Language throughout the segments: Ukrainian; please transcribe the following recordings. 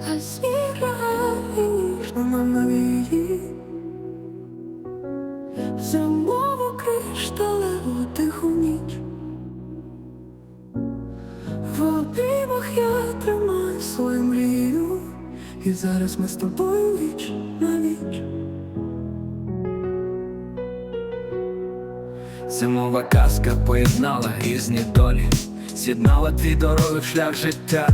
а зіграє ніжно на навії Зимову кришталеву тиху ніч. В обіймах я тримаю свою мрію. І зараз ми з тобою віч на віч. Зимова казка поєднала різні долі, з'єднала твій дорогий шлях життя.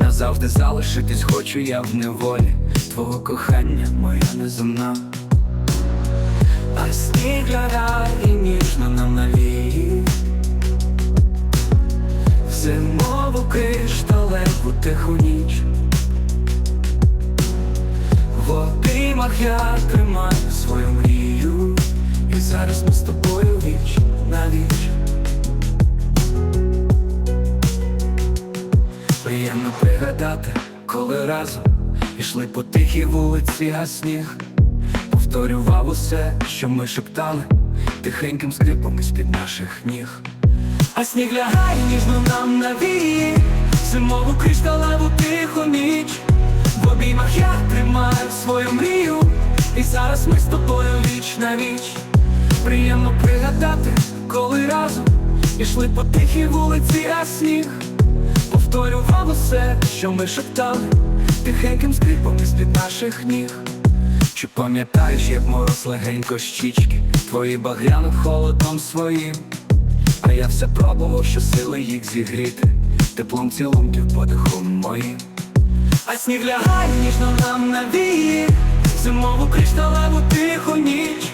Назавжди залишитись хочу я в неволі. Твого кохання моя неземна. А сніг ляга і ніжно нам навіє В Зимову кришталеву тиху ніч. В обіймах я тримаю коли разом ішли по тихій вулиці, а сніг повторював усе, що ми шептали, тихеньким скрипом із-під наших ніг. А сніг лягає ніжно нам на вії, зимову кришталеву тиху ніч. В обіймах я тримаю свою мрію, і зараз ми з тобою віч на віч. Приємно пригадати, коли разом ішли по тихій вулиці, а сніг повторював усе, що ми шептали, тихеньким скрипом із-під наших ніг. Чи пам'ятаєш, як мороз легенько щічки, твої багрянув холодом своїм, а я все пробував, що сили їх зігріти, теплом цілунків подихом моїм. А сніг лягає ніжно нам на вії, зимову кришталеву тиху ніч.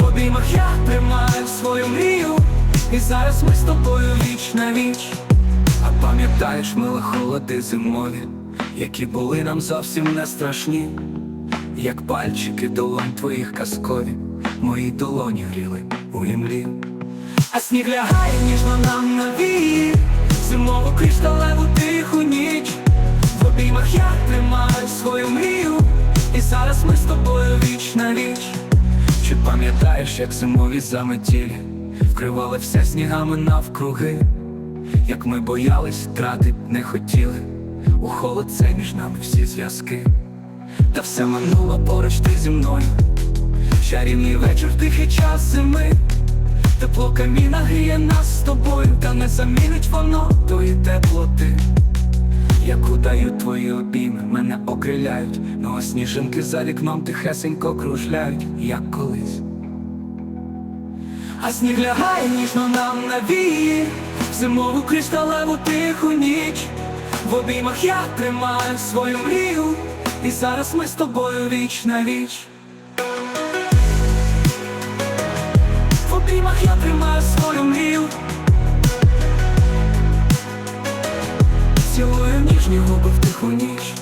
В обіймах я тримаю свою мрію, і зараз ми з тобою віч на віч. А пам'ятаєш, мили холоди зимові, які були нам зовсім не страшні, як пальчики долонь твоїх казкові, мої долоні гріли у імлі. А сніг лягає ніжно нам на вії, зимову кришталеву тиху ніч. В обіймах я тримаю свою мрію, і зараз ми з тобою віч на віч. Чи пам'ятаєш, як зимові заметілі вкривали все снігами навкруги, як ми боялись, втратить не хотіли, у холод це між нами всі зв'язки. Та все минуло поруч ти зі мною. Чарівний вечір, тихий час зими. Тепло каміна гріє нас з тобою, та не замінить воно тої теплоти. Яку дають твої обійми, мене окриляють, ну а сніжинки за вікном тихесенько кружляють, як колись. А сніг лягає ніжно нам на вії, зимову кришталеву тиху ніч. В обіймах я тримаю свою мрію, і зараз ми з тобою віч на віч. В обіймах я тримаю свою мрію. Цілую ніжні губи в тиху ніч